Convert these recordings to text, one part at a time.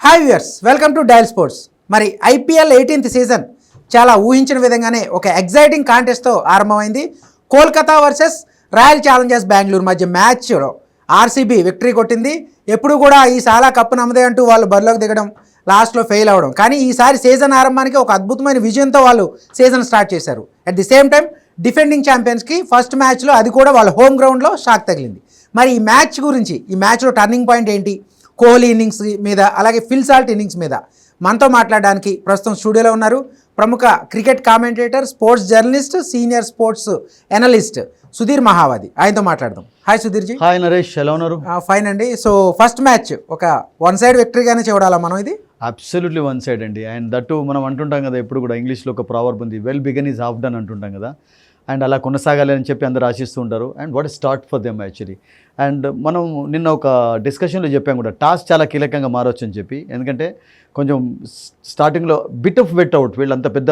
Hi viewers welcome to dial sports మరి IPL eighteenth season చాలా ఊహించిన విధంగానే ఒక ఎగ్జైటింగ్ కాంటెస్ట్తో ఆరంభమైంది. Kolkata versus royal challengers Bengaluru మధ్య మ్యాచ్లో ఆర్సీబీ విక్టరీ కొట్టింది. ఎప్పుడు కూడా ఈ సాలా కప్పు నమ్మదే అంటూ వాళ్ళు బరిలోకి దిగడం లాస్ట్లో ఫెయిల్ అవ్వడం కానీ ఈసారి సీజన్ ఆరంభానికి ఒక అద్భుతమైన విజయంతో వాళ్ళు సీజన్ స్టార్ట్ చేశారు. At the same time defending ఛాంపియన్స్కి first మ్యాచ్లో అది కూడా వాళ్ళ హోమ్ గ్రౌండ్లో షాక్ తగిలింది. మరి ఈ మ్యాచ్ గురించి ఈ మ్యాచ్లో టర్నింగ్ పాయింట్ ఏంటి? కోహ్లీ ఇన్నింగ్స్ మీద అలాగే ఫిల్ సాల్ట్ ఇన్నింగ్స్ మీద. మనతో మాట్లాడడానికి ప్రస్తుతం స్టూడియోలో ఉన్నారు ప్రముఖ cricket commentator sports journalist senior sports analyst Sudheer Mahavadi. ఆయనతో మాట్లాడదాం. హాయ్ సుధీర్జీ. హాయ్ నరేష్ ఎలా ఉన్నారు? ఫైన్ అండి. సో ఫస్ట్ మ్యాచ్ ఒక వన్ సైడ్ విక్టరీగానే చూడాలా మనం ఇది? అబ్సల్యూట్లీ వన్ సైడ్ అండి. అండ్ దట్టు మనం అంటుంటాం కదా ఎప్పుడు కూడా ఇంగ్లీష్లో ఒక ప్రావర్బ్ ఉంది well begun is half done అంటుంటాం కదా. అండ్ అలా కొనసాగాలి అని చెప్పి అందరూ ఆశిస్తూ ఉంటారు. And what start for them actually? And మనం నిన్న ఒక డిస్కషన్లో చెప్పాం కూడా టాస్ చాలా కీలకంగా మారవచ్చు అని చెప్పి. ఎందుకంటే కొంచెం స్టార్టింగ్లో బిట్ ఆఫ్ వెట్ అవుట్ వీళ్ళంత పెద్ద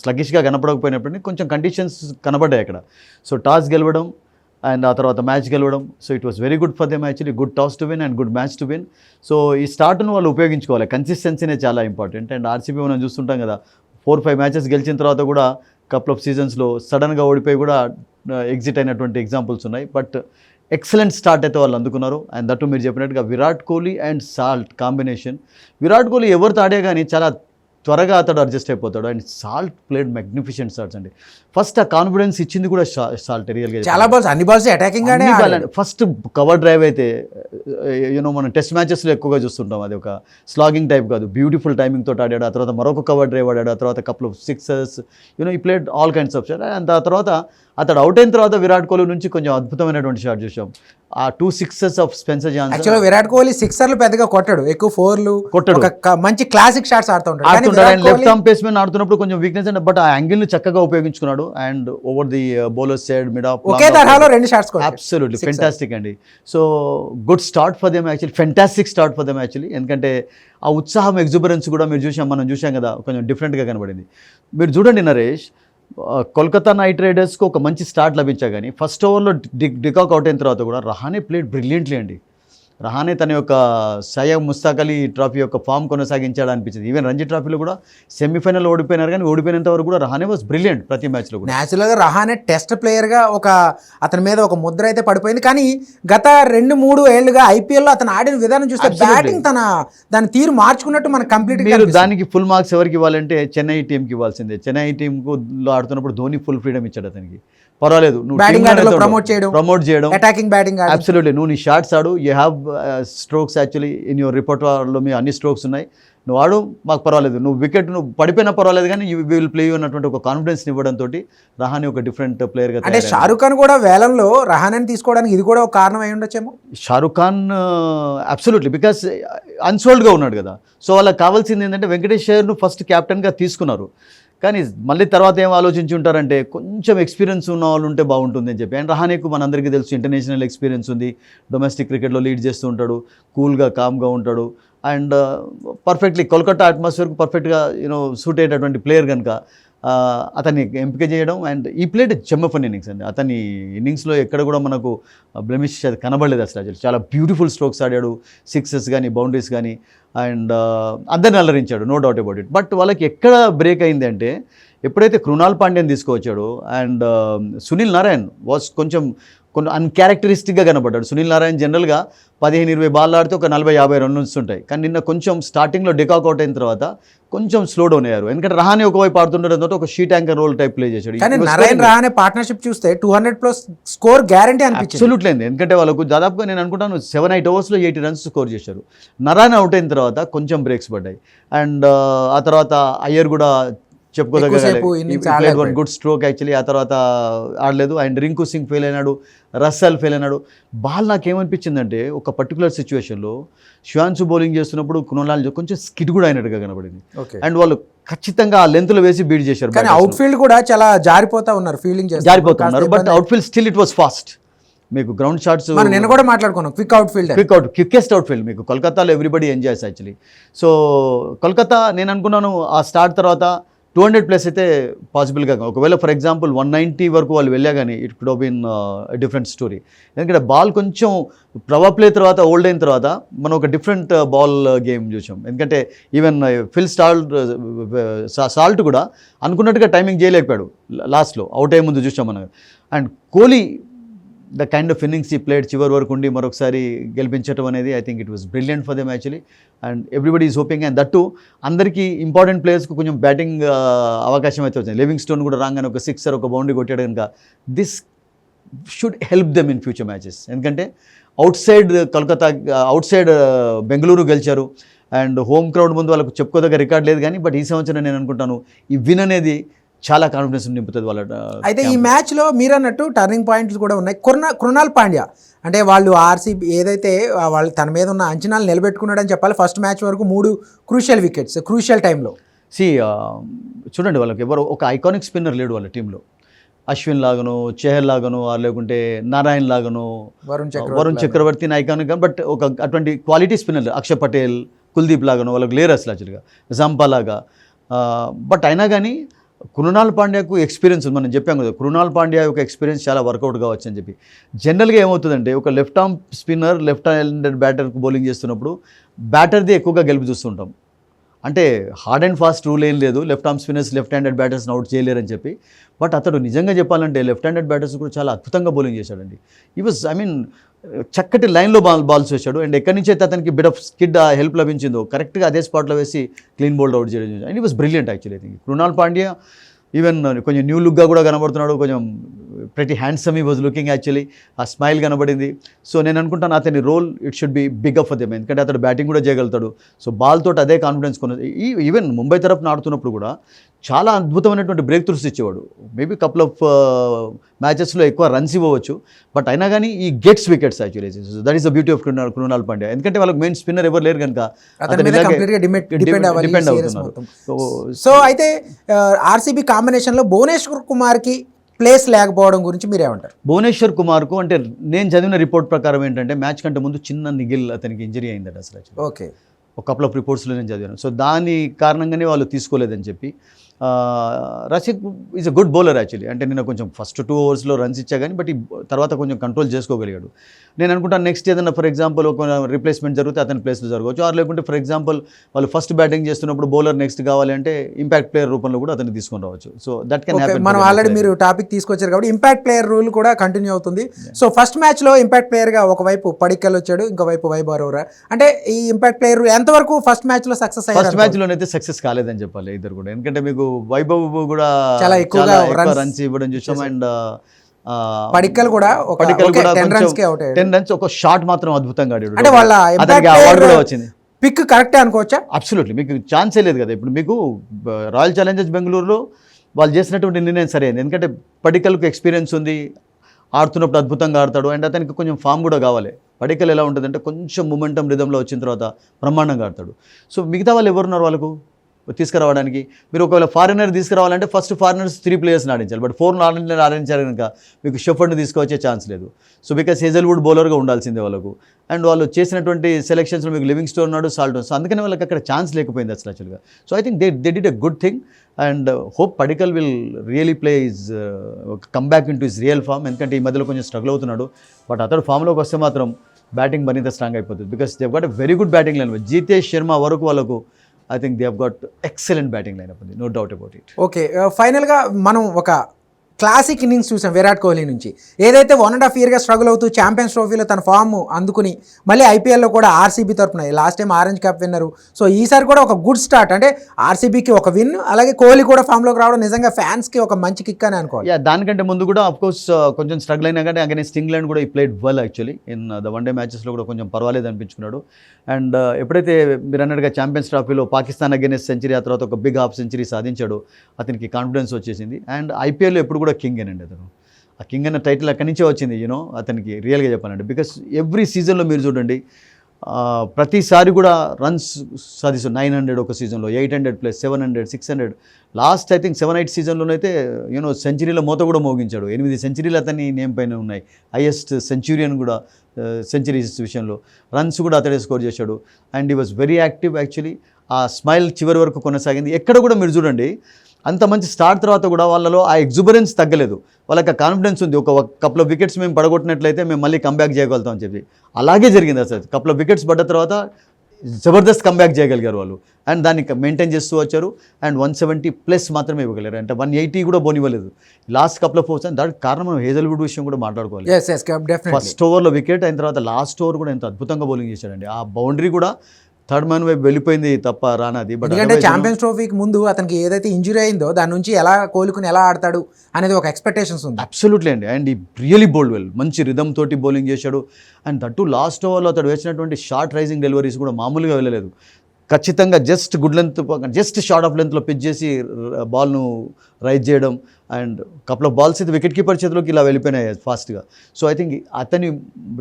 స్లగిష్గా కనపడకపోయినప్పటికీ కొంచెం కండిషన్స్ కనబడ్డాయి అక్కడ. సో టాస్ గెలవడం అండ్ ఆ తర్వాత మ్యాచ్ గెలవడం. So it was very good for them actually good toss to win and good match to win so ఈ స్టార్ట్ను వాళ్ళు ఉపయోగించుకోవాలి. కన్సిస్టెన్సీనే చాలా ఇంపార్టెంట్ అండ్ ఆర్సీబీ మనం చూస్తుంటాం కదా ఫోర్ ఫైవ్ మ్యాచెస్ గెలిచిన తర్వాత కూడా కపుల్ ఆఫ్ సీజన్స్లో సడన్గా ఓడిపోయి కూడా ఎగ్జిట్ అయినటువంటి ఎగ్జాంపుల్స్ ఉన్నాయి. బట్ ఎక్సలెంట్ స్టార్ట్ అయితే వాళ్ళు అందుకున్నారు. అండ్ దట్టు మీరు చెప్పినట్టుగా Virat Kohli and Salt combination Virat Kohli ఎవరితో ఆడే కానీ చాలా త్వరగా అతడు అడ్జస్ట్ అయిపోతాడు. And Salt played magnificent shots అండి. ఫస్ట్ ఆ కాన్ఫిడెన్స్ ఇచ్చింది కూడా సాల్ట్ రియల్గా చాలా బాల్స్ అన్ని balls attacking. First cover drive అయితే యూనో మనం టెస్ట్ మ్యాచెస్లో ఎక్కువగా చూస్తుంటాం. అది ఒక స్లాగింగ్ టైప్ కాదు. బ్యూటిఫుల్ టైమింగ్ తోటి ఆడాడు. ఆ తర్వాత మరొక కవర్ డ్రైవ్ ఆడాడు. ఆ తర్వాత couple of sixes you know he played all kinds of shot and ఆ తర్వాత అతడు అవుట్ అయిన తర్వాత విరాట్ కోహ్లీ నుంచి కొంచెం అద్భుతమైనటువంటి షాట్ చూసాం ఆ two sixes off Spencer Johnson యాక్చువల్గా విరాట్ కోహ్లీ సిక్సర్లు పెద్దగా కొట్టాడు. ఎక్కువ ఫోర్లు కొట్టడు. మంచి క్లాసిక్ షాట్స్ ఆడుతూ ఉంటాడు. ఆడుతుంటాడు. అండ్ లెఫ్ట్ ఆర్మ్ పేస్ ఆడుతున్నప్పుడు కొంచెం వీక్నెస్ అండ్ బట్ ఆ యాంగిల్ని చక్కగా ఉపయోగించుకున్నాడు. And over the bowler side mid off ఒకే తరహాలో రెండు షాట్స్ అబ్సల్యూట్లీ. ఫెంటాస్టిక్ అండి. So good start for them actually fantastic start for them actually ఎందుకంటే ఆ ఉత్సాహం ఎగ్జుబరెన్స్ కూడా మీరు చూసాం మనం చూసాం కదా. కొంచెం డిఫరెంట్గా కనబడింది. మీరు చూడండి నరేష్ కోల్కతా నైట్ రైడర్స్కి ఒక మంచి స్టార్ట్ లభించా కానీ ఫస్ట్ ఓవర్లో డిక్ డికాక్ అవుట్ అయిన తర్వాత కూడా రహానే ప్లేడ్ బ్రిలియంట్లీ అండి. రహానే తన యొక్క సయ్యం ముస్తాక్ అలీ ట్రాఫీ యొక్క ఫామ్ కొనసాగించాడు అనిపించింది ఈవెన్ రంజీ ట్రాఫీలో కూడా సెమీఫైనల్ ఓడిపోయినారు కానీ ఓడిపోయినంత వరకు కూడా రహానే వాజ్ బ్రిలియంట్ ప్రతి మ్యాచ్లో కూడా. న్యాచురల్గా రహానే టెస్ట్ ప్లేయర్గా ఒక అతని మీద ఒక ముద్ర అయితే పడిపోయింది. కానీ గత రెండు మూడు ఏళ్ళుగా ఐపీఎల్లో అతను ఆడిన విధానం చూస్తే. బ్యాటింగ్ తన దాని తీరు మార్చుకున్నట్టు మనకు కంప్లీట్ మీరు దానికి ఫుల్ మార్క్స్ ఎవరికి ఇవ్వాలంటే చెన్నై టీంకి ఇవ్వాల్సిందే. చెన్నై టీంకు ఆడుతున్నప్పుడు ధోని ఫుల్ ఫ్రీడమ్ ఇచ్చాడు అతనికి. పర్వాలేదు లో promote చేయడం. ప్రమోట్ చేయడం. అటాకింగ్ బ్యాటింగ్ అబ్సల్యూట్లీ నువ్వు నీ షార్ట్స్ ఆడు. You have strokes actually in your రిపోర్ట్లో మీ అన్ని స్ట్రోక్స్ ఉన్నాయి. నువ్వు ఆడు మాకు పర్వాలేదు. నువ్వు వికెట్ నువ్వు పడిపోయినా పర్వాలేదు కానీ యూ విల్ ప్లే అన్నటువంటి ఒక కాన్ఫిడెన్స్ ఇవ్వడంతో రహాని ఒక డిఫరెంట్ ప్లేయర్గా అంటే షారుఖ్ ఖాన్ కూడా వేలంలో రహానేని తీసుకోవడానికి ఇది కూడా ఒక కారణం అయి ఉండొచ్చేమో? షారుఖ్ ఖాన్ అబ్సల్యూట్లీ బికాస్ అన్సోల్డ్గా ఉన్నాడు కదా. సో వాళ్ళకి కావాల్సింది ఏంటంటే వెంకటేష్ షేర్ను ఫస్ట్ క్యాప్టెన్గా తీసుకున్నారు. కానీ మళ్ళీ తర్వాత ఏం ఆలోచించి ఉంటారంటే కొంచెం ఎక్స్పీరియన్స్ ఉన్న వాళ్ళు ఉంటే బాగుంటుంది అని చెప్పి. అండ్ రహానేకు మనందరికీ తెలుసు ఇంటర్నేషనల్ ఎక్స్పీరియన్స్ ఉంది. డొమెస్టిక్ క్రికెట్లో లీడ్ చేస్తూ ఉంటాడు కూల్గా కామ్గా ఉంటాడు. అండ్ పర్ఫెక్ట్లీ కోల్కతా అట్మాస్ఫియర్కు పర్ఫెక్ట్గా యూనో సూట్ అయ్యేటటువంటి ప్లేయర్ కనుక అతన్ని ఎంపిక చేయడం అండ్ ఈ ప్లేట్ చెమ్మఫన్ ఇన్నింగ్స్ అండి. అతని ఇన్నింగ్స్లో ఎక్కడ కూడా మనకు బ్లెమిష్ కనబడలేదు అసలు చాలా బ్యూటిఫుల్ స్ట్రోక్స్ ఆడాడు సిక్సెస్ కానీ బౌండరీస్ కానీ అండ్ అందరిని అలరించాడు no doubt about it. But వాళ్ళకి ఎక్కడ బ్రేక్ అయింది అంటే ఎప్పుడైతే కృణాల్ పాండ్యన్ తీసుకువచ్చాడో అండ్ సునీల్ నారాయణ్ వాస్ కొంచెం కొన్ని అన్క్యారెక్టరిస్టిక్గా కనబడ్డాడు. సునీల్ నారాయణ్ జనరల్గా పదిహేను ఇరవై బాల్ ఆడితే ఒక నలభై యాభై రన్స్ ఉంటాయి కానీ నిన్న కొంచెం స్టార్టింగ్లో డికాక్ అవుట్ అయిన తర్వాత కొంచెం స్లో డౌన్ అయ్యారు. ఎందుకంటే రహానే ఒకవైపు ఆడుతుండడంతో ఒక sheet anchor role type play చేశాడు. కానీ నరేన్ రహానే పార్ట్నర్షిప్ చూస్తే two hundred plus score guarantee అనిపించింది. అబ్సల్యూట్లీ అండి. ఎందుకంటే వాళ్ళకు దాదాపుగా నేను అనుకుంటాను సెవెన్ ఎయిట్ ఓవర్స్లో ఎయిటీ రన్స్ స్కోర్ చేశారు. నరాన్ అవుట్ అయిన తర్వాత కొంచెం బ్రేక్స్ పడ్డాయి. అండ్ ఆ తర్వాత అయ్యర్ కూడా చెప్పుకోదగ్గ ఆడలేకపోయాడు. గుడ్ స్ట్రోక్ యాక్చువల్లీ ఆ తర్వాత ఆడలేదు. అండ్ రింకు సింగ్ ఫెయిల్ అయినాడు రస్సల్ ఫెయిల్ అయినాడు. బాల్ నాకేమనిపించిందంటే ఒక పర్టికులర్ సిచ్యువేషన్లో షుయాన్సు బౌలింగ్ చేస్తున్నప్పుడు కునలాల్ కొంచెం స్కిడ్ కూడా అయినట్టుగా కనబడింది. అండ్ వాళ్ళు ఖచ్చితంగా ఆ లెంత్లో వేసి బీట్ చేశారు కానీ. అవుట్ ఫీల్డ్ కూడా చాలా జారిపోతా ఉన్నారు fielding జారిపోతున్నారు but outfield still it was fast మీకు గ్రౌండ్ షాట్స్ నిన్న కూడా మాట్లాడుకున్నాం quick outfield quick out quickest outfield మీకు కోల్కతాలో everybody enjoys actually so Kolkata నేను అనుకున్నాను ఆ స్టార్ట్ తర్వాత టూ హండ్రెడ్ ప్లస్ అయితే పాసిబుల్గా ఒకవేళ ఫర్ ఎగ్జాంపుల్ వన్ నైంటీ వరకు వాళ్ళు వెళ్ళా కానీ it could been different story ఎందుకంటే బాల్ కొంచెం ప్రవా ప్లే తర్వాత ఓల్డ్ అయిన తర్వాత మనం ఒక డిఫరెంట్ బాల్ గేమ్ చూసాం. ఎందుకంటే ఈవెన్ ఫిల్ స్టాల్ట్ సాల్ట్ కూడా అనుకున్నట్టుగా టైమింగ్ చేయలేకపోయాడు. లాస్ట్లో అవుట్ అయ్యే ముందు చూసాం మనం. And Kohli the kind of innings he played చివరి వరకు ఉండి మరొకసారి గెలిపించడం అనేది I think it was brilliant for them actually and everybody is hoping and that అందరికీ ఇంపార్టెంట్ ప్లేయర్స్కి కొంచెం బ్యాటింగ్ uh, అవకాశం అయితే వచ్చింది. లివింగ్ స్టోన్ కూడా రాగానే ఒక సిక్సర్ ఒక బౌండరీ కొట్టాడు కనుక this should help them in future matches ఎందుకంటే outside Calcutta outside Bengaluru గెలిచారు. అండ్ హోమ్ క్రౌడ్ ముందు వాళ్ళకు చెప్పుకోదగ్గ రికార్డ్ లేదు కానీ బట్ ఈ సంవత్సరం నేను అనుకుంటాను ఈ విన్ అనేది చాలా కాన్ఫిడెన్స్ నింపుతుంది వాళ్ళ అయితే ఈ. మ్యాచ్లో మీరు అన్నట్టు టర్నింగ్ పాయింట్స్ కూడా ఉన్నాయి. కృణ కృణాల్ పాండ్యా అంటే వాళ్ళు ఆర్సీబీ ఏదైతే వాళ్ళు తన మీద ఉన్న అంచనాలు నిలబెట్టుకున్నాడని చెప్పాలి. ఫస్ట్ మ్యాచ్ వరకు మూడు క్రూషియల్ వికెట్స్ క్రూషియల్ టైంలో సి చూడండి వాళ్ళకి ఎవరు ఒక ఐకానిక్ స్పిన్నర్ లేడు వాళ్ళ టీంలో అశ్విన్ లాగను చెహల్ లాగను లేకుంటే నారాయణ్ లాగను వరుణ్ చక్రవర్తి వరుణ్ చక్రవర్తి ఐకానిక్ బట్ ఒక అటువంటి క్వాలిటీ స్పిన్నర్ అక్షర్ పటేల్ కుల్దీప్ లాగాను వాళ్ళకి లేరు అసలు యాక్చువల్గా జంపా లాగా. బట్ అయినా కానీ కృణాల్ పాండ్యాకు ఎక్స్పీరియన్స్ ఉంది. మనం చెప్పాం కదా కృణాల్ పాండ్యా యొక్క ఎక్స్పీరియన్స్ చాలా వర్కౌట్ కావచ్చు అని చెప్పి. జనరల్గా ఏమవుతుందంటే ఒక left arm spinner left handed బ్యాటర్కు bowling చేస్తున్నప్పుడు బ్యాటర్ది ఎక్కువగా గెలుపు చూస్తుంటాం. అంటే హార్డ్ అండ్ ఫాస్ట్ రూల్ ఏం లేదు. Left arm spinners left handed బ్యాటర్స్ని out చేయలేరని చెప్పి. బట్ అతడు నిజంగా చెప్పాలంటే లెఫ్ట్ హ్యాండెడ్ బ్యాటర్స్ కూడా చాలా అద్భుతంగా బౌలింగ్ చేశాడండి. ఈ వాజ్ ఐ మీన్ చక్కటి లైన్లో బాల్ బాల్స్ వేశాడు అండ్ ఎక్కడి నుంచి అయితే అతనికి బిట్ ఆఫ్ స్కిడ్ హెల్ప్ లభించిందో కరెక్ట్గా అదే స్పాట్లో వేసి క్లీన్ బోల్డ్ అవుట్ చేయడం and he was brilliant actually think Krunal Pandya even కొంచెం న్యూ లుక్గా కూడా కనబడుతున్నాడు. కొంచెం ప్రతి handsome he was looking actually ఆ స్మైల్ కనబడింది. సో నేను అనుకుంటాను అతని role it should be big of them ఎందుకంటే అతడు బ్యాటింగ్ కూడా చేయగలుగుతాడు. సో బాల్ తోటి అదే కాన్ఫిడెన్స్ కొన్నది ఈవెన్ ముంబై తరఫున ఆడుతున్నప్పుడు కూడా చాలా అద్భుతమైనటువంటి బ్రేక్ త్రూస్ ఇచ్చేవాడు మేబీ కపుల్ ఆఫ్ మ్యాచెస్లో ఎక్కువ రన్స్ ఇవ్వవచ్చు. బట్ అయినా కానీ he gets wickets actually that is the beauty of Krunal Krunal Pandya ఎందుకంటే వాళ్ళకి మెయిన్ స్పిన్నర్ ఎవరు లేరు కనుక డిపెండ్ అవుతున్నారు. సో సో అయితే ఆర్సీబీ కాంబినేషన్లో భువనేశ్వర్ కుమార్కి ప్లేస్ లేకపోవడం గురించి మీరేమంటారు? భువనేశ్వర్ కుమార్కు అంటే నేను చదివిన రిపోర్ట్ ప్రకారం ఏంటంటే మ్యాచ్ కంటే ముందు చిన్న నిగిల్ అతనికి ఇంజరీ అయిందట అసలు. ఓకే. ఒక కపుల్ ఆఫ్ రిపోర్ట్స్లో నేను చదివాను. సో దాని కారణంగానే వాళ్ళు తీసుకోలేదని చెప్పి Rasikh is a good bowler actually అంటే నేను కొంచెం ఫస్ట్ టూ ఓవర్స్లో రన్స్ ఇచ్చా కానీ బట్ తర్వాత కొంచెం కంట్రోల్ చేసుకోగలిగాడు. నేను అనుకుంటాను నెక్స్ట్ ఏదైనా ఫర్ ఎగ్జాంపుల్ ఒక రిప్లేస్మెంట్ జరిగితే అతని ప్లేస్లో జరగవచ్చు. ఆర్ లేకుంటే ఫర్ ఎగ్జాంపుల్ వాళ్ళు ఫస్ట్ బ్యాటింగ్ చేస్తున్నప్పుడు బౌలర్ నెక్స్ట్ కావాలి అంటే ఇంపాక్ట్ ప్లేయర్ రూపంలో కూడా అతన్ని తీసుకొని రావచ్చు. So that can okay happen మనం ఆల్రెడీ మీరు టాపిక్ తీసుకొచ్చారు కాబట్టి ఇంపాక్ట్ ప్లేయర్ రూల్ కూడా కంటిన్యూ అవుతుంది. సో ఫస్ట్ మ్యాచ్లో ఇంపాక్ట్ ప్లేయర్గా ఒకవైపు పడిక్కల్ వచ్చాడు ఇంకోవైపు వైభవ్ అరోరా. అంటే ఈ ఇంపాక్ట్ ప్లేయర్ ఎంతవరకు ఫస్ట్ మ్యాచ్లో సక్సెస్ ఫస్ట్ మ్యాచ్లోనైతే సక్సెస్ కాలేదని చెప్పాలి ఇద్దరు కూడా. ఎందుకంటే మీకు వైభవ్ కూడా చాలా ఎక్కువగా రన్స్ ఇవ్వడం చూసాం అండ్ పడిక్కల్ కూడా పడిక్కల్ ఓకే, కూడా 10 కొంచెం runs కే out అయ్యాడు. టెన్ రన్స్ ఒక షాట్ మాత్రం అద్భుతంగా ఆడాడు. అంటే వాళ్ళ అవార్డు కూడా వచ్చింది. పిక్ కరెక్టే అనుకోవచ్చా? అబ్సల్యూట్లీ మీకు ఛాన్సే లేదు కదా. ఇప్పుడు మీకు రాయల్ ఛాలెంజర్స్ బెంగళూరులో వాళ్ళు చేసినటువంటి నిర్ణయం సరైనది ఎందుకంటే పడికల్కు ఎక్స్పీరియన్స్ ఉంది. ఆడుతున్నప్పుడు అద్భుతంగా ఆడతాడు. అండ్ అతనికి కొంచెం ఫామ్ కూడా కావాలి. పడికల్ ఎలా ఉంటుందంటే కొంచెం మొమెంటం రిధంలో వచ్చిన తర్వాత బ్రహ్మాండంగా ఆడతాడు. సో మిగతా వాళ్ళు ఎవరున్నారు వాళ్ళకు? తీసుకురావడానికి. మీరు ఒకవేళ ఫారినర్ తీసుకురావాలంటే ఫస్ట్ ఫారినర్స్ త్రీ ప్లేయర్స్ని ఆడించాలి. బట్ ఫోర్ ఆడిన ఆడించారు కనుక మీకు షెఫర్డ్ని తీసుకువచ్చే ఛాన్స్ లేదు. సో బికాస్ హేజల్వుడ్ బౌలర్గా ఉండాల్సిందే వాళ్ళకు. అండ్ వాళ్ళు చేసినటువంటి సెలెక్షన్స్లో మీకు లివింగ్ స్టోన్ ఉన్నాడు సాల్ట్ సో అందుకని వాళ్ళకి అక్కడ ఛాన్స్ లేకపోయింది అసలు యాక్చువల్గా so I think they they did a good thing and hope Padikkal will really play his come back into his real form ఎందుకంటే ఈ మధ్యలో కొంచెం స్ట్రగుల్ అవుతున్నాడు. బట్ అతడు ఫామ్లోకి వస్తే మాత్రం బ్యాటింగ్ మరింత స్ట్రాంగ్ అయిపోతుంది. Because they've got a very good batting line Jitesh Sharma వరకు వాళ్ళకు I think they have got excellent batting line ఉంది no doubt about it okay ఫైనల్గా మనం ఒక క్లాసిక్ ఇన్నింగ్స్ చూసాం విరాట్ కోహ్లీ నుంచి. ఏదైతే వన్ అండ్ హాఫ్ ఇయర్గా స్ట్రగుల్ అవుతూ ఛాంపియన్స్ ట్రోఫీలో తన ఫామ్ అందుకుని మళ్ళీ ఐపీఎల్లో కూడా ఆర్సీబీ తరఫున last time orange cup winner so ఈసారి కూడా ఒక గుడ్ స్టార్ట్ అంటే ఆర్సీబీకి ఒక విన్ అలాగే కోహ్లీ కూడా ఫామ్లోకి రావడం నిజంగా ఫ్యాన్స్కి ఒక మంచి కిక్ అని అనుకోవాలి. దానికంటే ముందు కూడా అఫ్ కోర్స్ uh, కొంచెం స్ట్రగుల్ అయినా కానీ అగైన్స్ ఇంగ్లాండ్ కూడా he played well actually in the one day మ్యాచెస్లో కూడా కొంచెం పర్వాలేదు అనిపించుకున్నాడు. అండ్ uh, ఎప్పుడైతే మీరు అన్నట్టుగా ఛాంపియన్స్ ట్రోఫీలో పాకిస్తాన్ అగైన్స్ సెంచరీ ఆ తర్వాత ఒక బిగ్ హాఫ్ సెంచరీ సాధించాడు అతనికి కాన్ఫిడెన్స్ వచ్చేసింది. అండ్ ఐపీఎల్ ఎప్పుడు కూడా కింగ్ అండి అతను. ఆ కింగ్ అన్న టైటిల్ అక్కడి నుంచే వచ్చింది యూనో అతనికి రియల్గా చెప్పాలంటే. బికాస్ ఎవ్రీ సీజన్లో మీరు చూడండి ప్రతిసారి కూడా రన్స్ సాధిస్తాడు నైన్ హండ్రెడ్ ఒక సీజన్లో eight hundred plus seven hundred six hundred last I think seven eight సీజన్లోనైతే you know సెంచరీలో మూత కూడా మోగించాడు. ఎనిమిది సెంచరీలు అతని నేమ్ పైన ఉన్నాయి. హైయెస్ట్ సెంచురియన్ కూడా సెంచరీస్ విషయంలో. రన్స్ కూడా అతడే స్కోర్ చేశాడు. And he was very active actually ఆ స్మైల్ చివరి వరకు కొనసాగింది. ఎక్కడ కూడా మీరు చూడండి అంత మంచి స్టార్ట్ తర్వాత కూడా వాళ్ళలో ఆ ఎగ్జుబరెన్స్ తగ్గలేదు. వాళ్ళకి కాన్ఫిడెన్స్ ఉంది. ఒక కప్లో వికెట్స్ మేము పడగొట్టినట్లయితే మేము మళ్ళీ కంబ్యాక్ చేయగలుగుతాం అని చెప్పి. అలాగే జరిగింది అసలు. కప్లో వికెట్స్ పడ్డ తర్వాత జబర్దస్త్ కంబ్యాక్ చేయగలిగారు వాళ్ళు. అండ్ దాన్ని మెయింటైన్ చేస్తూ వచ్చారు. అండ్ వన్ సెవెంటీ ప్లస్ మాత్రమే ఇవ్వగలిగారు. అంటే వన్ ఎయిటీ కూడా బోనివ్వలేదు లాస్ట్ కప్లో ఫోర్స్ దానికి కారణం మనం హేజల్వుడ్ విషయం కూడా మాట్లాడుకోవాలి. ఫస్ట్ ఓవర్లో వికెట్ అయిన తర్వాత లాస్ట్ ఓవర్ కూడా ఎంత అద్భుతంగా బౌలింగ్ చేశాడండి. ఆ బౌండరీ కూడా థర్డ్ మ్యాన్ వైపు వెళ్ళిపోయింది తప్ప రానది బట్ ఎందుకంటే ఛాంపియన్స్ ట్రోఫీకి ముందు అతనికి ఏదైతే ఇంజురీ అయిందో దాని నుంచి ఎలా కోలుకుని ఎలా ఆడతాడు అనేది ఒక ఎక్స్పెక్టేషన్స్ ఉంది. అబ్సల్యూట్లీ అండి. And he really bowled well మంచి రిధమ్ తోటి బౌలింగ్ చేశాడు. అండ్ దట్టు లాస్ట్ ఓవర్లో అతడు వేసినటువంటి షార్ట్ రైజింగ్ డెలివరీస్ కూడా మామూలుగా వెళ్ళలేదు. ఖచ్చితంగా just good length just short of లెంత్లో పిచ్ చేసి uh, బాల్ను రైజ్ చేయడం అండ్ కపుల్ ఆఫ్ బాల్స్ అయితే వికెట్ కీపర్ చేతిలోకి ఇలా వెళ్ళిపోయినాయి ఫాస్ట్గా సో ఐ థింక్ అతని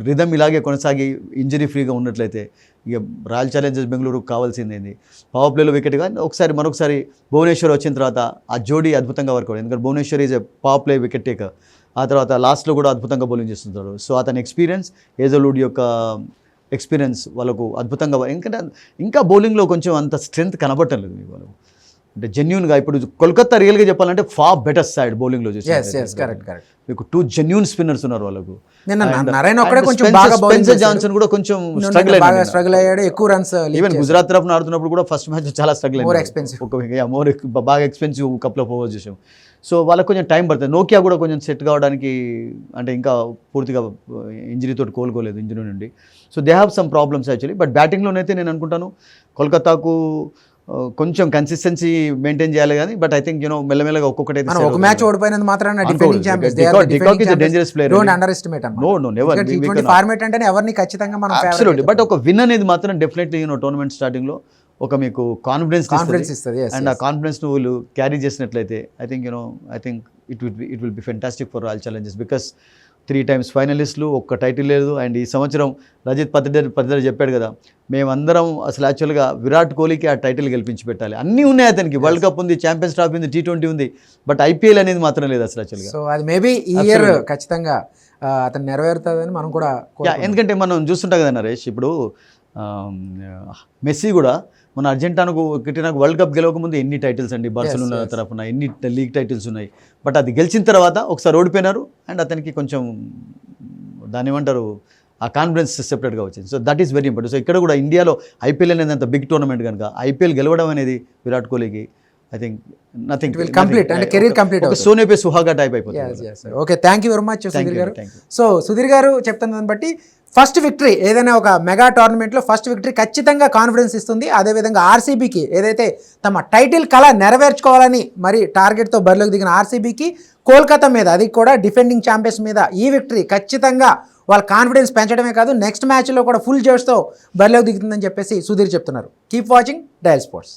రిధమ్ ఇలాగే కొనసాగి ఇంజరీ ఫ్రీగా ఉన్నట్లయితే ఇక రాయల్ ఛాలెంజర్స్ బెంగళూరు కావాల్సింది పవర్ ప్లేలో వికెట్ కానీ ఒకసారి మరొకసారి భువనేశ్వర్ వచ్చిన తర్వాత ఆ జోడీ అద్భుతంగా వర్క్ అవుతుంది ఎందుకంటే Bhuvneshwar is a power play wicket taker ఆ తర్వాత లాస్ట్లో కూడా అద్భుతంగా బౌలింగ్ చేస్తుంటాడు. సో అతని ఎక్స్పీరియన్స్ ఏజలుడ్ యొక్క ఎక్స్పీరియన్స్ వాళ్ళకు అద్భుతంగా ఎందుకంటే ఇంకా బౌలింగ్లో కొంచెం అంత స్ట్రెంత్ కనబడటం లేదు మీకు వాళ్ళకు అంటే జెన్యున్గా ఇప్పుడు కోల్కతా రియల్గా చెప్పాలంటే ఫా బెటర్ సైడ్ బౌలింగ్లో చేసి మీకు టూ జెన్యున్ స్పిన్నర్స్ ఉన్నారు వాళ్ళకు. నిన్న ఒక్కడే కొంచెం బాగా. జాన్సన్ కూడా కొంచెం స్ట్రగుల్ బాగా స్ట్రగుల్ అయ్యాడు ఎక్కువ రన్స్ ఈవెన్ గుజరాత్ తరఫున ఆడుతున్నప్పుడు కూడా ఫస్ట్ మ్యాచ్ చాలా స్ట్రగుల్ expensive. ఒక మోర్ బాగా ఎక్స్పెన్సివ్ కప్లో పోవచ్చు చేసాం సో వాళ్ళకి కొంచెం టైం పడుతుంది. నోకియా కూడా కొంచెం సెట్ కావడానికి అంటే ఇంకా పూర్తిగా ఇంజరీతో కోలుకోలేదు ఇంజరీ నుండి. So they have some problems actually but బ్యాటింగ్లోనైతే నేను అనుకుంటాను కోల్కతాకు కొంచెం కన్సిస్టెన్సీ మెయింటైన్ చేయాలి కానీ బట్ ఐ థింక్ యూనో మెల్లమెల్లగా ఒక్కొక్కటి అయితే ఒక మ్యాచ్. ఓడిపోయినంత మాత్రాన. Defending champions is a dangerous player. Don't underestimate. We- we ఇటువంటి cannot. ఫార్మేట్ అంటేనే ఎవరిని ఖచ్చితంగా మనం అబ్సల్యూట్లీ బట్ ఒక విన్ అనేది మాత్రం డెఫినెట్లీ యూనో టోర్నమెంట్ స్టార్టింగ్లో ఒక మీకు కాన్ఫిడెన్స్ కాన్ఫిడెన్స్ ఇస్తుంది అండ్ ఆ. కాన్ఫిడెన్స్ నువ్వు క్యారీ చేసినట్లయితే I think you know I think it will it will be fantastic for Royal Challengers because three times ఫైనలిస్టులు ఒక్క టైటిల్ లేదు అండ్ ఈ సంవత్సరం రజిత్ పత్రిదర్ పత్రిదర్ చెప్పాడు కదా మేమందరం అసలు యాక్చువల్గా విరాట్ కోహ్లీకి ఆ టైటిల్ గెలిపించి పెట్టాలి అన్నీ ఉన్నాయి అతనికి వరల్డ్ కప్ ఉంది ఛాంపియన్స్ ట్రాఫీ ఉంది టీ ట్వంటీ ఉంది బట్ ఐపీఎల్ అనేది మాత్రం లేదు అసలు యాక్చువల్గా సో అది మేబీ ఈ ఇయర్. ఖచ్చితంగా అతను నెరవేరుతుందని మనం కూడా. ఎందుకంటే మనం చూస్తుంటాం కదా నరేష్ ఇప్పుడు మెస్సీ కూడా మన అర్జెంటానాకు నాకు వరల్డ్ కప్ గెలవక ముందు ఎన్ని టైటిల్స్ అండి? బార్సలోనా. తరఫున ఎన్ని లీగ్ టైటిల్స్ ఉన్నాయి? బట్ అది గెలిచిన తర్వాత ఒకసారి ఓడిపోయినారు అండ్ అతనికి కొంచెం దాని ఏమంటారు ఆ కాన్ఫిడెన్స్ సెపరేట్గా వచ్చింది. So that is very important so ఇక్కడ కూడా ఇండియాలో ఐపీఎల్ అనేది అంత బిగ్ టోర్నమెంట్ కనుక ఐపీఎల్ గెలవడం అనేది విరాట్ కోహ్లీకి ఐ థింక్ నథింగ్ అంటే career complete ఒక అవుతుంది. సోనే పే సుహాగా టైప్ అయిపోతుంది yes, sir. Okay thank you very much Sudhir garu. So Sudhir గారు చెప్తున్న దాన్ని బట్టి ఫస్ట్ విక్టరీ ఏదైనా ఒక మెగా టోర్నమెంట్లో ఫస్ట్ విక్టరీ ఖచ్చితంగా కాన్ఫిడెన్స్ ఇస్తుంది అదేవిధంగా ఆర్సీబీకి ఏదైతే తమ టైటిల్ కళ నెరవేర్చుకోవాలని మరి టార్గెట్తో బరిలోకి దిగిన ఆర్సీబీకి కోల్కతా మీద అది కూడా డిఫెండింగ్ ఛాంపియన్స్ మీద ఈ విక్టరీ ఖచ్చితంగా వాళ్ళ కాన్ఫిడెన్స్ పెంచడమే కాదు నెక్స్ట్ మ్యాచ్లో కూడా ఫుల్ జోష్తో బరిలోకి దిగుతుందని చెప్పేసి సుధీర్ చెప్తున్నారు కీప్ వాచింగ్ డయల్ స్పోర్ట్స్